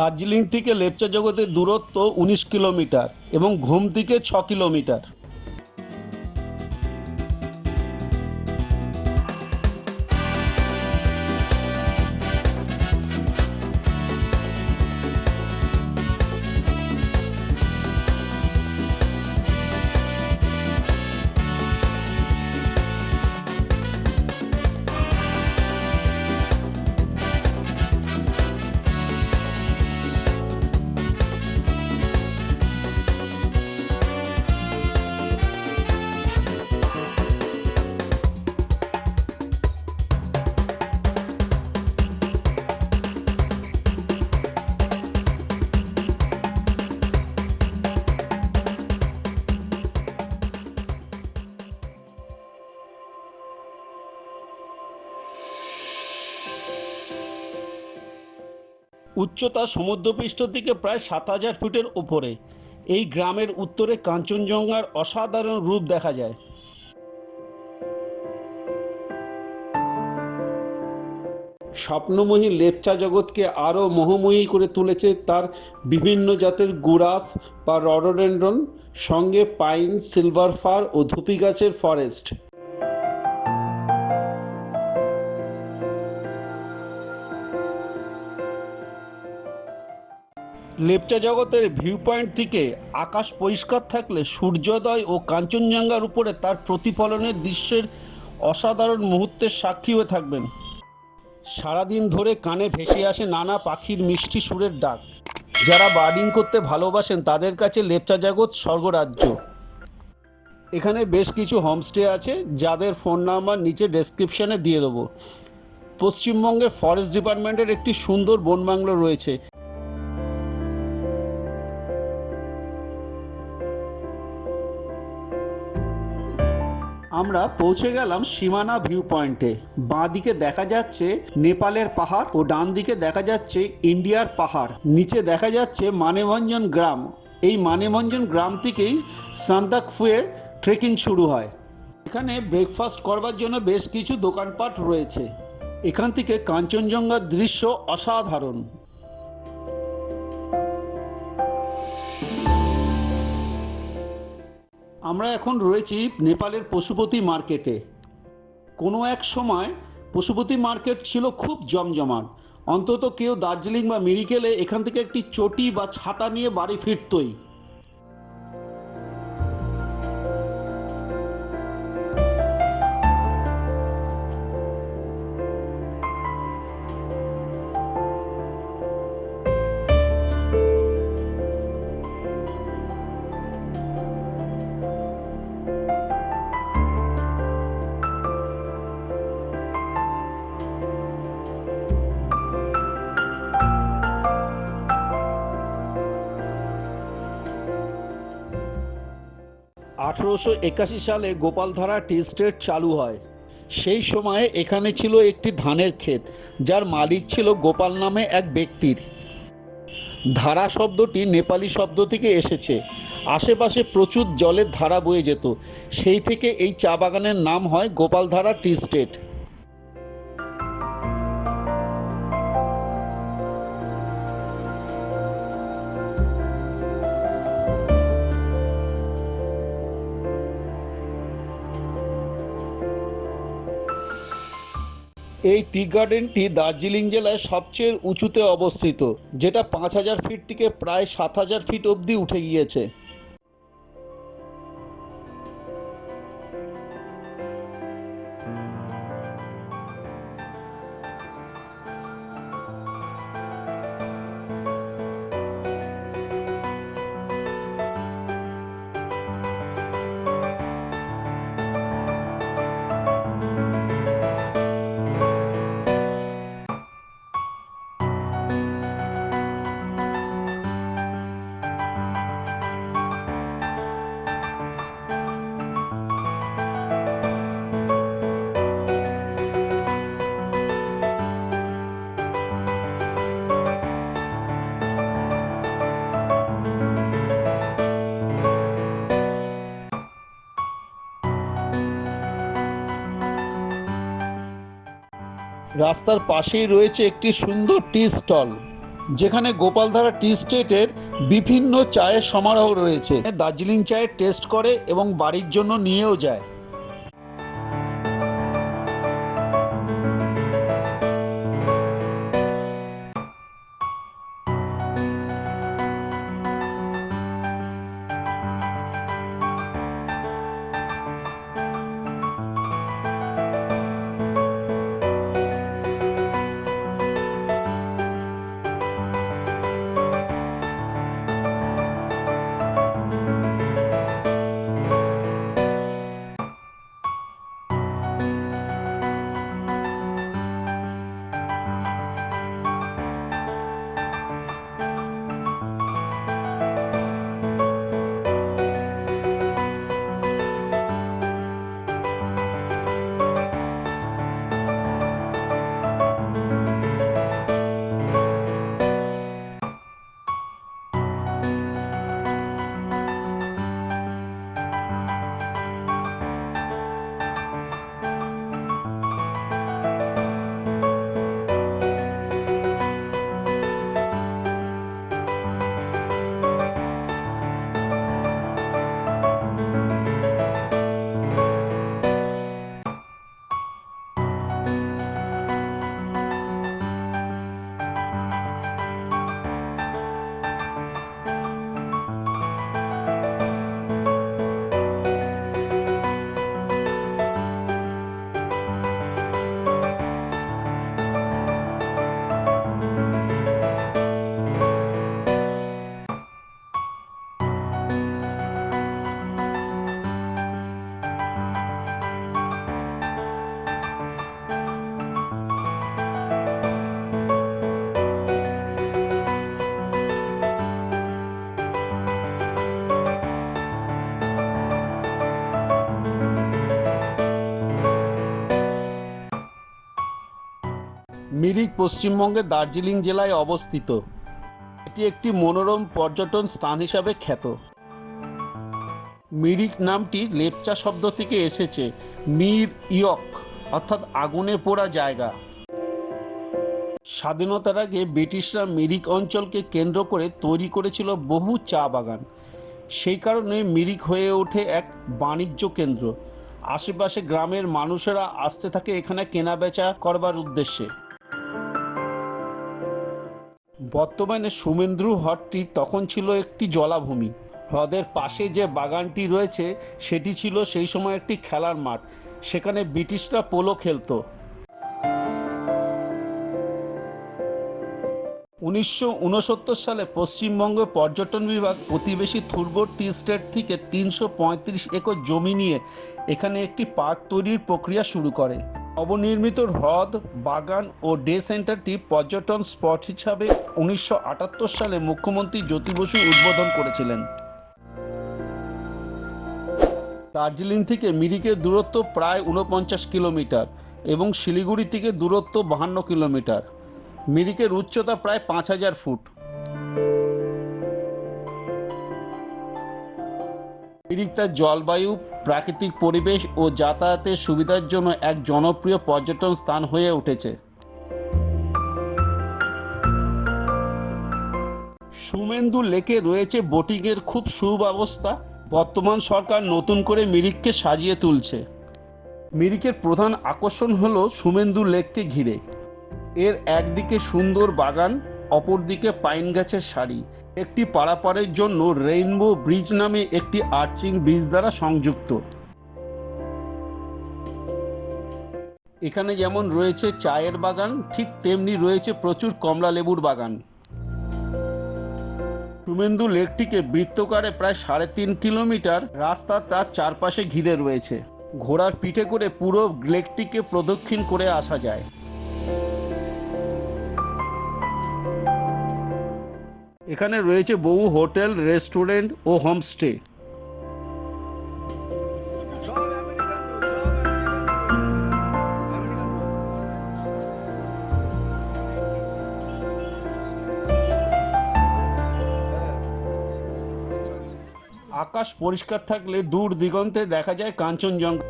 দার্জিলিং থেকে লেপচা জগতের দূরত্ব উনিশ কিলোমিটার এবং ঘুম থেকে ছ কিলোমিটার। উচ্চতা সমুদ্রপৃষ্ঠ থেকে প্রায় সাত হাজার ফুটের ওপরে এই গ্রামের উত্তরে কাঞ্চনজঙ্ঘার অসাধারণ রূপ দেখা যায়। স্বপ্নময়ী লেপচা জগৎকে আরও মোহময়ী করে তুলেছে তার বিভিন্ন জাতের গুরাস বা রডোডেন্ড্রন, সঙ্গে পাইন, সিলভার ফার ও ধুপি গাছের ফরেস্ট। লেপচা জগতের ভিউ পয়েন্ট থেকে আকাশ পরিষ্কার থাকলে সূর্যোদয় ও কাঞ্চনজঙ্ঘার উপরে তার প্রতিফলনের দৃশ্যের অসাধারণ মুহূর্তের সাক্ষী হয়ে থাকবেন। সারাদিন ধরে কানে ভেসে আসে নানা পাখির মিষ্টি সুরের ডাক। যারা বার্ডিং করতে ভালোবাসেন তাদের কাছে লেপচা জগৎ স্বর্গরাজ্য। এখানে বেশ কিছু হোমস্টে আছে, যাদের ফোন নাম্বার নিচে ডেসক্রিপশনে দিয়ে দেবো। পশ্চিমবঙ্গের ফরেস্ট ডিপার্টমেন্টের একটি সুন্দর বন বাংলো রয়েছে। আমরা পৌঁছে গেলাম সীমানা ভিউ পয়েন্টে বাঁ দিকে দেখা যাচ্ছে নেপালের পাহাড় ও ডান দিকে দেখা যাচ্ছে ইন্ডিয়ার পাহাড়। নিচে দেখা যাচ্ছে মানেভঞ্জন গ্রাম। এই মানেভঞ্জন গ্রাম থেকেই সান্তাকফুয়ের ট্রেকিং শুরু হয়। এখানে ব্রেকফাস্ট করবার জন্য বেশ কিছু দোকানপাট রয়েছে। এখান থেকে কাঞ্চনজঙ্ঘার দৃশ্য অসাধারণ। আমরা এখন রয়েছি নেপালের পশুপতি মার্কেটে। কোনো এক সময় পশুপতি মার্কেট ছিল খুব জমজমাট। অন্তত কেউ দার্জিলিং বা মিরিকেলে এখান থেকে একটি চটি বা ছাতা নিয়ে বাড়ি ফিরতই। আঠেরোশো একাশি সালে গোপালধারা টি স্টেট চালু হয়। সেই সময়ে এখানে ছিল একটি ধানের ক্ষেত, যার মালিক ছিল গোপাল নামে এক ব্যক্তির। ধারা শব্দটি নেপালি শব্দ থেকে এসেছে। আশেপাশে প্রচুর জলের ধারা বয়ে যেত। সেই থেকে এই চা বাগানের নাম হয় গোপালধারা টি স্টেট এই টি গার্ডেনটি দার্জিলিং জেলায় সবচেয়ে উঁচুতে অবস্থিত, যেটা পাঁচ হাজার ফিট থেকে প্রায় সাত হাজার ফিট অবধি উঠে গিয়েছে। রাস্তার পাশেই রয়েছে একটি সুন্দর টি স্টল, যেখানে গোপালধারা টি স্টেটের বিভিন্ন চায়ের সমারোহ রয়েছে। দার্জিলিং চায়ের টেস্ট করে এবং বাড়ির জন্য নিয়েও যায়। মিরিক পশ্চিমবঙ্গের দার্জিলিং জেলায় অবস্থিত। এটি একটি মনোরম পর্যটন স্থান হিসাবে খ্যাত। মিরিক নামটি লেপচা শব্দ থেকে এসেছে, মির ইয়ক, অর্থাৎ আগুনে পোড়া জায়গা। স্বাধীনতার আগে ব্রিটিশরা মিরিক অঞ্চলকে কেন্দ্র করে তৈরি করেছিল বহু চা বাগান। সেই কারণে মিরিক হয়ে ওঠে এক বাণিজ্য কেন্দ্র। আশেপাশে গ্রামের মানুষেরা আসতে থাকে এখানে কেনাবেচা করবার উদ্দেশ্যে। বর্তমানে সুমেন্দ্রু হ্রদটি তখন ছিল একটি জলাভূমি। হ্রদের পাশে যে বাগানটি রয়েছে, সেটি ছিল সেই সময় একটি খেলার মাঠ। সেখানে ব্রিটিশরা পোলো খেলতো। উনিশশো উনসত্তর সালে পশ্চিমবঙ্গ পর্যটন বিভাগ প্রতিবেশী থুরবো টি স্টেট থেকে তিনশো পঁয়ত্রিশ একর জমি নিয়ে এখানে একটি পার্ক তৈরির প্রক্রিয়া শুরু করে। অবনির্মিত হ্রদ, বাগান ও ডে সেন্টারটি পর্যটন স্পট হিসাবে উনিশশো আটাত্তর সালে মুখ্যমন্ত্রী জ্যোতি বসু উদ্বোধন করেছিলেন। দার্জিলিং থেকে মিরিকের দূরত্ব প্রায় উনপঞ্চাশ কিলোমিটার এবং শিলিগুড়ি থেকে দূরত্ব বাহান্ন কিলোমিটার। মিরিকের উচ্চতা প্রায় পাঁচ হাজার ফুট। মিরিক তার জলবায়ু, প্রাকৃতিক পরিবেশ ও যাতায়াতের সুবিধার জন্য এক জনপ্রিয় পর্যটন স্থান হয়ে উঠেছে। সুমেন্দু লেকে রয়েছে বোটিংয়ের খুব সুব্যবস্থা। বর্তমান সরকার নতুন করে মিরিককে সাজিয়ে তুলছে। মিরিকের প্রধান আকর্ষণ হলো সুমেন্দু লেককে ঘিরে। এর একদিকে সুন্দর বাগান অপরদিকে পাইন গাছের সারি। একটি পারাপারের জন্য রেইনবো ব্রিজ নামে একটি আর্চিং ব্রিজ দ্বারা সংযুক্ত। এখানে যেমন রয়েছে চায়ের বাগান, ঠিক তেমনি রয়েছে প্রচুর কমলা লেবুর বাগান। সুমেন্দু লেকটিকে বৃত্তকারে প্রায় সাড়ে তিন কিলোমিটার রাস্তা তার চারপাশে ঘিরে রয়েছে। ঘোড়ার পিঠে করে পুরো লেকটিকে প্রদক্ষিণ করে আসা যায়। এখানে রয়েছে বহু হোটেল, রেস্টুরেন্ট ও হোমস্টে। আকাশ পরিষ্কার থাকলে দূর দিগন্তে দেখা যায় কাঞ্চনজঙ্ঘা